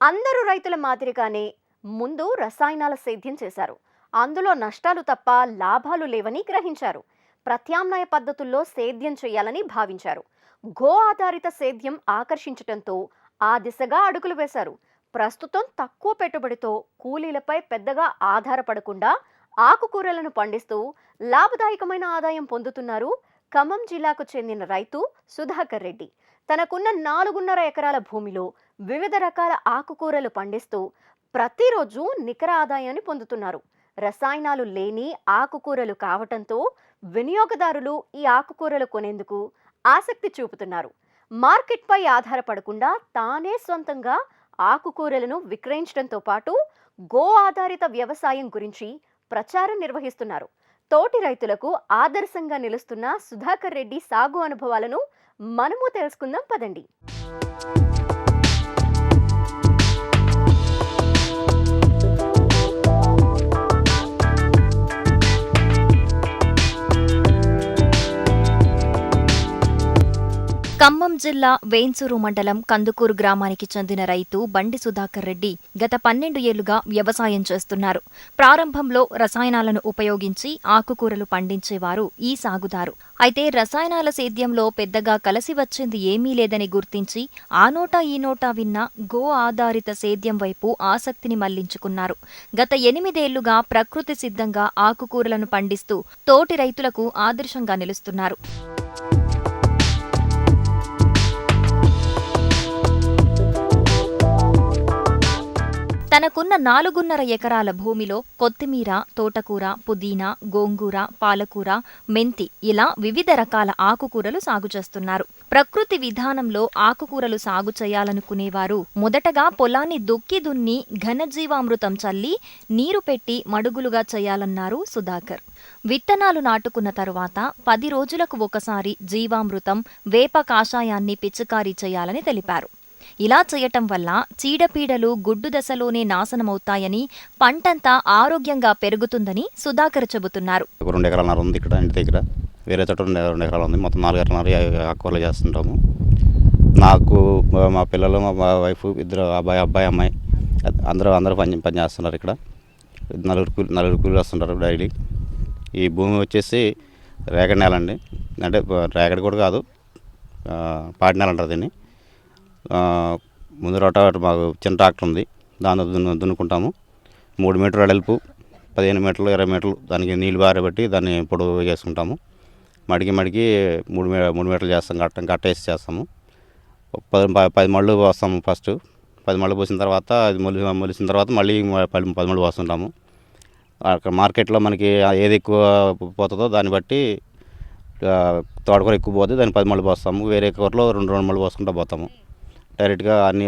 అందరూ రైతుల మాదిరిగానే ముందు రసాయనాల సేద్యం చేశారు. అందులో నష్టాలు తప్ప లాభాలు లేవని గ్రహించారు. ప్రత్యామ్నాయ పద్ధతుల్లో సేద్యం చేయాలని భావించారు. గో ఆధారిత సేద్యం ఆకర్షించటంతో ఆ దిశగా అడుగులు వేశారు. ప్రస్తుతం తక్కువ పెట్టుబడితో కూలీలపై పెద్దగా ఆధారపడకుండా ఆకుకూరలను పండిస్తూ లాభదాయకమైన ఆదాయం పొందుతున్నారు ఖమ్మం జిల్లాకు చెందిన రైతు సుధాకర్ రెడ్డి. తనకున్న నాలుగున్నర ఎకరాల భూమిలో వివిధ రకాల ఆకుకూరలు పండిస్తూ ప్రతిరోజు నికర ఆదాయాన్ని పొందుతున్నారు. రసాయనాలు లేని ఆకుకూరలు కావటంతో వినియోగదారులు ఈ ఆకుకూరలు కొనేందుకు ఆసక్తి చూపుతున్నారు. మార్కెట్పై ఆధారపడకుండా తానే సొంతంగా ఆకుకూరలను విక్రయించడంతో పాటు గో ఆధారిత వ్యవసాయం గురించి ప్రచారం నిర్వహిస్తున్నారు. తోటి రైతులకు ఆదర్శంగా నిలుస్తున్న సుధాకర్ రెడ్డి సాగు అనుభవాలను మనము తెలుసుకుందాం. పదండి. ఖమ్మం జిల్లా వేంచూరు మండలం కందుకూరు గ్రామానికి చెందిన రైతు బండి సుధాకర్ రెడ్డి గత పన్నెండు ఏళ్ళుగా వ్యవసాయం చేస్తున్నారు. ప్రారంభంలో రసాయనాలను ఉపయోగించి ఆకుకూరలు పండించేవారు ఈ సాగుదారు. అయితే రసాయనాల సేద్యంలో పెద్దగా కలిసి వచ్చింది ఏమీ లేదని గుర్తించి ఆ నోటా ఈ నోటా విన్న గో ఆధారిత సేద్యం వైపు ఆసక్తిని మళ్ళించుకున్నారు. గత ఎనిమిదేళ్ళుగా ప్రకృతి సిద్ధంగా ఆకుకూరలను పండిస్తూ తోటి రైతులకు ఆదర్శంగా నిలుస్తున్నారు. తనకున్న నాలుగున్నర ఎకరాల భూమిలో కొత్తిమీర తోటకూర పుదీనా గోంగూర పాలకూర మెంతి ఇలా వివిధ రకాల ఆకుకూరలు సాగు చేస్తున్నారు. ప్రకృతి విధానంలో ఆకుకూరలు సాగు చేయాలనుకునేవారు మొదటగా పొలాన్ని దుక్కి దున్ని ఘనజీవామృతం చల్లి నీరు పెట్టి మడుగులుగా చేయాలన్నారు సుధాకర్. విత్తనాలు నాటుకున్న తరువాత పది రోజులకు ఒకసారి జీవామృతం వేప కాషాయాన్ని పిచికారీ చేయాలని తెలిపారు. ఇలా చేయటం వల్ల చీడపీడలు గుడ్డు దశలోనే నాశనమవుతాయని పంటంతా ఆరోగ్యంగా పెరుగుతుందని సుధాకర్ చెబుతున్నారు. రెండు ఎకరాలన్నర ఉంది ఇక్కడ ఇంటి దగ్గర. వేరే చోట రెండు రెండు ఎకరాలు ఉంది. మొత్తం నాలుగు ఎకరాలన్నర ఆకుకూరలు చేస్తుంటాము. నాకు మా- పిల్లలు మా మా వైఫ్ ఇద్దరు అబ్బాయి అబ్బాయి అమ్మాయి అందరూ అందరూ పని పని చేస్తున్నారు ఇక్కడ. నలుగురు కూలి నలుగురు కూలీలు వస్తుంటారు డైలీ ఈ భూమి వచ్చేసి రేగడి నేల అండి. అంటే రేగడి కూడా కాదు పాడి పాటి నేల అంటారు దీన్ని. ముందు రోట మాకు చిన్న ట్రాక్టర్ ఉంది. దాంతో దున్ను దున్నుకుంటాము. మూడు మీటర్ వెడల్పు పదిహేను మీటర్లు ఇరవై మీటర్లు దానికి నీళ్ళు బారబెట్టి దాన్ని పొడవు చేసుకుంటాము మడికి మడికి మూడు మీ మూడు మీటర్లు చేస్తాం కట్ట కట్టేసి చేస్తాము. పది ప- పది మళ్ళు పోస్తాము ఫస్ట్. పది మళ్ళు పోసిన తర్వాత అది మొలి మొలిసిన తర్వాత మళ్ళీ పది పది మళ్ళు పోస్తుంటాము. అక్కడ మార్కెట్లో మనకి ఏది ఎక్కువ పోతుందో దాన్ని బట్టి తోటకూర ఎక్కువ పోతే దాన్ని పది మళ్ళు పోస్తాము. వేరే కూరలో రెండు రెండు మళ్ళు పోసుకుంటూ పోతాము. డైరెక్ట్గా అన్ని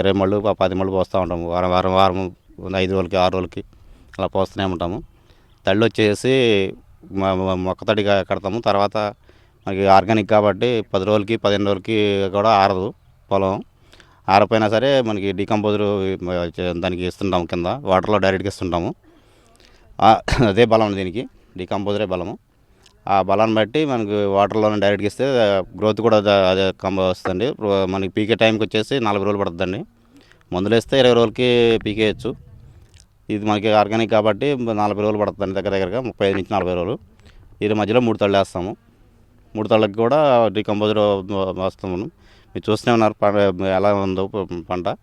ఇరవై మళ్ళు పది మళ్ళు పోస్తూ ఉంటాము. వారం వారం వారం ఐదు రోజులకి ఆరు రోజులకి అలా పోస్తూనే ఉంటాము. తళ్ళు వచ్చేసి మొక్క తడిగా కడతాము. తర్వాత మనకి ఆర్గానిక్ కాబట్టి పది రోజులకి పదిహేను రోజులకి కూడా ఆరదు పొలం. ఆరపోయినా సరే మనకి డీకంపోజర్ దానికి ఇస్తుంటాము కింద వాటర్లో డైరెక్ట్గా ఇస్తుంటాము. అదే బలం దీనికి. డీకంపోజరే బలము. ఆ బలాన్ని బట్టి మనకి వాటర్లోనే డైరెక్ట్గా ఇస్తే గ్రోత్ కూడా అదే- కంబ వస్తుంది. మనకి పీకే టైంకి వచ్చేసి నలభై రోజులు పడుతుందండి. మందులు వేస్తే ఇరవై రోజులకి పీకేయచ్చు. ఇది మనకి ఆర్గానిక్ కాబట్టి నలభై రోజులు పడుతుంది దగ్గర దగ్గరగా ముప్పై ఐదు నుంచి నలభై రోజులు. ఇది మధ్యలో మూడు తళ్ళు వేస్తాము. మూడు తళ్ళకి కూడా డికంపోజర్ వస్తాము మీరు చూస్తూనే ఉన్నారు పంట ఎలా ఉందో పంట.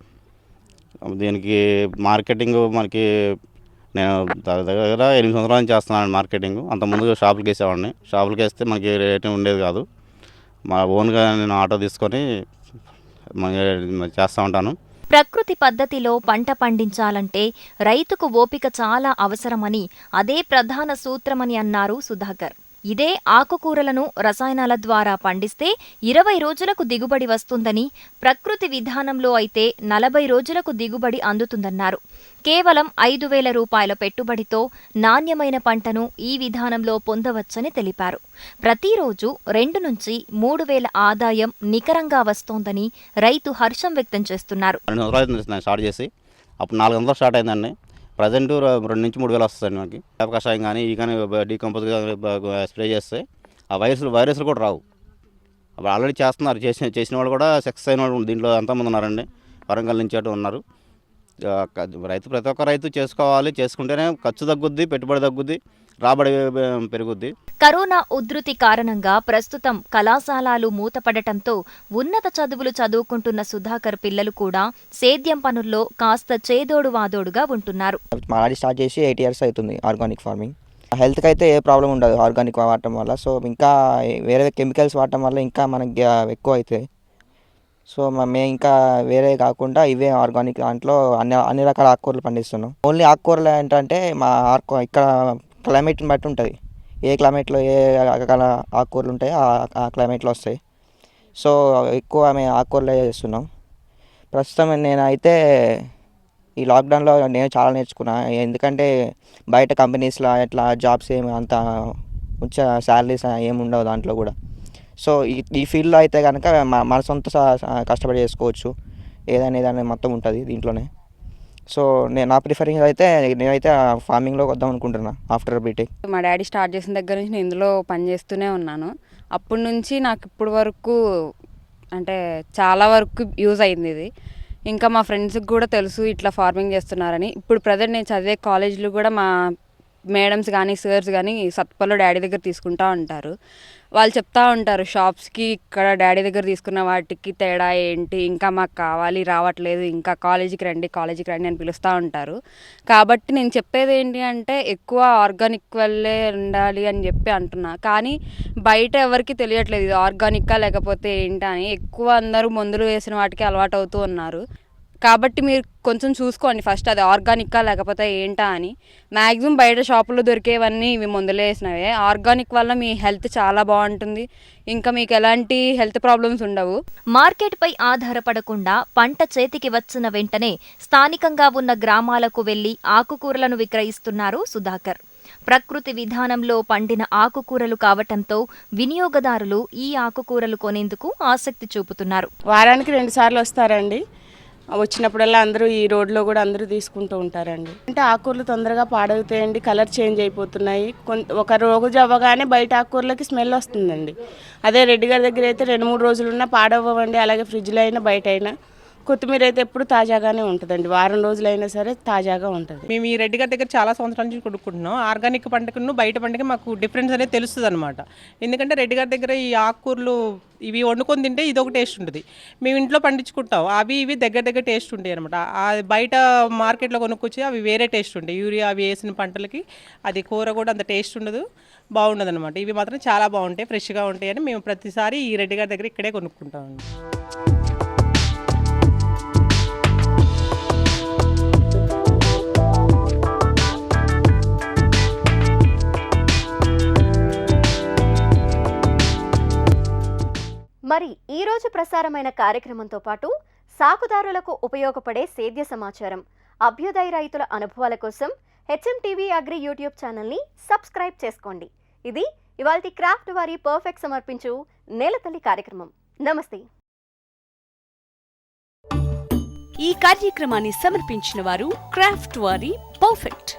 దీనికి మార్కెటింగ్ మనకి నేను దగ్గర దగ్గర ఎనిమిది సంవత్సరాల నుంచి చేస్తున్నాను మార్కెటింగ్. అంతకుముందు షాపులకి వేసేవాడిని. షాపులకి వేస్తే మనకి రేటు ఉండేది కాదు. మా ఓన్గా నేను ఆటో తీసుకొని చేస్తూ ఉంటాను. ప్రకృతి పద్ధతిలో పంట పండించాలంటే రైతుకు ఓపిక చాలా అవసరమని అదే ప్రధాన సూత్రమని అన్నారు సుధాకర్. ఇదే ఆకుకూరలను రసాయనాల ద్వారా పండిస్తే ఇరవై రోజులకు దిగుబడి వస్తుందని ప్రకృతి విధానంలో అయితే నలభై రోజులకు దిగుబడి అందుతుందన్నారు. కేవలం ఐదు వేల రూపాయల పెట్టుబడితో నాణ్యమైన పంటను ఈ విధానంలో పొందవచ్చని తెలిపారు. ప్రతిరోజు రెండు నుంచి మూడు వేల ఆదాయం నికరంగా వస్తోందని రైతు హర్షం వ్యక్తం చేస్తున్నారు. స్టార్ట్ చేసి అప్పుడు నాలుగు వందలు స్టార్ట్ అయిందండి. ప్రజెంట్ రెండు నుంచి మూడు వేలు వస్తుంది మనకి. వేప కషాయం కానీ ఈ కానీ డీకంపోజ్ స్ప్రే చేస్తే ఆ వైరస్లు వైరస్లు కూడా రావు. అప్పుడు ఆల్రెడీ చేస్తున్నారు. చేసిన చేసిన వాళ్ళు కూడా సక్సెస్ అయిన వాళ్ళు దీంట్లో ఎంతమంది ఉన్నారండి. వరంగల్ నుంచి అటు ఉన్నారు. రైతు ప్రతి ఒక్క రైతు చేసుకోవాలి. చేసుకుంటేనే ఖర్చు తగ్గుద్ది పెట్టుబడి తగ్గుద్ది. రాబడి పెరుగుద్ది. కరోనా ఉధృతి కారణంగా ప్రస్తుతం కళాశాలలు మూతపడటంతో ఉన్నత చదువులు చదువుకుంటున్న సుధాకర్ పిల్లలు కూడా సేద్యం పనుల్లో కాస్త చేదోడు వాదోడుగా ఉంటున్నారు. మా డాడీ స్టార్ట్ చేసి ఎయిట్ ఇయర్స్ అవుతుంది ఆర్గానిక్ ఫార్మింగ్. హెల్త్కి అయితే ఏ ప్రాబ్లం ఉండదు ఆర్గానిక్ వాడటం వల్ల. సో ఇంకా వేరే కెమికల్స్ వాడటం వల్ల ఇంకా మనకి ఎక్కువ అవుతాయి సో మేము ఇంకా వేరే కాకుండా ఇవే ఆర్గానిక్ దాంట్లో అన్ని అన్ని రకాల ఆకుకూరలు పండిస్తున్నాం. ఓన్లీ ఆకుకూరలు ఏంటంటే మా ఆకు ఇక్కడ క్లైమేట్ని బట్టి ఉంటుంది. ఏ క్లైమేట్లో ఏ రకాల ఆకుకూరలు ఉంటాయో ఆ- క్లైమేట్లో వస్తాయి. సో ఎక్కువ మేము ఆకుకూరలే చేస్తున్నాం. ప్రస్తుతం నేనైతే ఈ లాక్డౌన్లో నేను చాలా నేర్చుకున్నా. ఎందుకంటే బయట కంపెనీస్లో ఇట్లా జాబ్స్ ఏమి అంత వచ్చే శాలరీస్ ఏమి ఉండవు దాంట్లో కూడా. సో ఈ ఈ ఫీల్డ్లో అయితే కనుక మన సొంత కష్టపడి చేసుకోవచ్చు. ఏదైనా ఏదైనా మొత్తం ఉంటుంది దీంట్లోనే. సో నేను నా ప్రిఫరింగ్ అయితే నేనైతే ఫార్మింగ్లోకి వద్దాం అనుకుంటున్నా ఆఫ్టర్ బీటెక్. మా డాడీ స్టార్ట్ చేసిన దగ్గర నుంచి నేను ఇందులో పని చేస్తూనే ఉన్నాను. అప్పటి నుంచి నాకు ఇప్పుడు వరకు అంటే చాలా వరకు యూజ్ అయింది ఇది. ఇంకా మా ఫ్రెండ్స్కి కూడా తెలుసు ఇట్లా ఫార్మింగ్ చేస్తున్నారని. ఇప్పుడు ప్రజెంట్ నేను చదివే కాలేజీలు కూడా మా మేడమ్స్ కానీ సార్స్ కానీ సత్పల్లో డాడీ దగ్గర తీసుకుంటా ఉంటారు. వాళ్ళు చెప్తా ఉంటారు షాప్స్కి ఇక్కడ డాడీ దగ్గర తీసుకున్న వాటికి తేడా ఏంటి? ఇంకా మాకు కావాలి రావట్లేదు ఇంకా కాలేజీకి రండి కాలేజీకి రండి అని పిలుస్తూ ఉంటారు. కాబట్టి నేను చెప్పేది ఏంటి అంటే ఎక్కువ ఆర్గానిక్ వల్లే ఉండాలి అని చెప్పి అంటున్నా. కానీ బయట ఎవరికి తెలియట్లేదు ఇది ఆర్గానిక్కా లేకపోతే ఏంటి అని. ఎక్కువ అందరూ మందులు వేసిన వాటికి అలవాటు అవుతూ ఉన్నారు. కాబట్టి మీరు కొంచెం చూసుకోండి ఫస్ట్ అది ఆర్గానిక్కా లేకపోతే ఏంటా అని. మ్యాక్సిమం బయట షాపుల్లో దొరికేవన్నీ ఇవి మందులు వేసినవే. ఆర్గానిక్ వల్ల మీ హెల్త్ చాలా బాగుంటుంది. ఇంకా మీకు ఎలాంటి హెల్త్ ప్రాబ్లమ్స్ ఉండవు. మార్కెట్పై ఆధారపడకుండా పంట చేతికి వచ్చిన వెంటనే స్థానికంగా ఉన్న గ్రామాలకు వెళ్ళి ఆకుకూరలను విక్రయిస్తున్నారు సుధాకర్. ప్రకృతి విధానంలో పండిన ఆకుకూరలు కావటంతో వినియోగదారులు ఈ ఆకుకూరలు కొనేందుకు ఆసక్తి చూపుతున్నారు. వారానికి రెండు సార్లు వస్తారండి. వచ్చినప్పుడల్లా అందరూ ఈ రోడ్లో కూడా అందరూ తీసుకుంటూ ఉంటారండి. అంటే ఆకుకూరలు తొందరగా పాడవుతాయండి కలర్ చేంజ్ అయిపోతున్నాయి. కొంత ఒక రోజు అవ్వగానే బయట ఆకుకూరలకి స్మెల్ వస్తుందండి. అదే రెడ్డి గారి దగ్గర అయితే రెండు మూడు రోజులు ఉన్నా పాడవ్వండి అలాగే ఫ్రిడ్జ్లో అయినా బయట అయినా. కొత్తిమీర అయితే ఎప్పుడు తాజాగానే ఉంటుందండి. వారం రోజులైనా సరే తాజాగా ఉంటుంది. మేము ఈ రెడ్డి గారి దగ్గర చాలా సంవత్సరాల నుంచి కొనుక్కుంటున్నాం. ఆర్గానిక్ పంటకును బయట పంటకి మాకు డిఫరెన్స్ అనేది తెలుస్తుంది అనమాట ఎందుకంటే రెడ్డి గారి దగ్గర ఈ ఆకుకూరలు ఇవి వండుకొని తింటే ఇది ఒక టేస్ట్ ఉంటుంది. మేము ఇంట్లో పండించుకుంటాం. అవి ఇవి దగ్గర దగ్గర టేస్ట్ ఉంటాయి అనమాట బయట మార్కెట్లో కొనుక్కొచ్చి అవి వేరే టేస్ట్ ఉంటాయి. యూరియా అవి వేసిన పంటలకి అది కూర కూడా అంత టేస్ట్ ఉండదు బాగుండదు అనమాట ఇవి మాత్రం చాలా బాగుంటాయి ఫ్రెష్గా ఉంటాయి అని మేము ప్రతిసారి ఈ రెడ్డి గారి దగ్గర ఇక్కడే కొనుక్కుంటాం ప్రసారమైన కార్యక్రమంతో పాటు సాకుదారులకు ఉపయోగపడే సేద్య సమాచారం అభ్యుదయ రైతుల అనుభవాల కోసం హెచ్ఎం టీవీ అగ్రి యూట్యూబ్ ఛానల్ని సబ్స్క్రైబ్ చేసుకోండి. ఇది ఇవాళ క్రాఫ్ట్ వారి పర్ఫెక్ట్ సమర్పించు నేలతల్లి కార్యక్రమం. నమస్తే. ఈ కార్యక్రమాన్ని సమర్పించిన వారు క్రాఫ్ట్ వారి పర్ఫెక్ట్.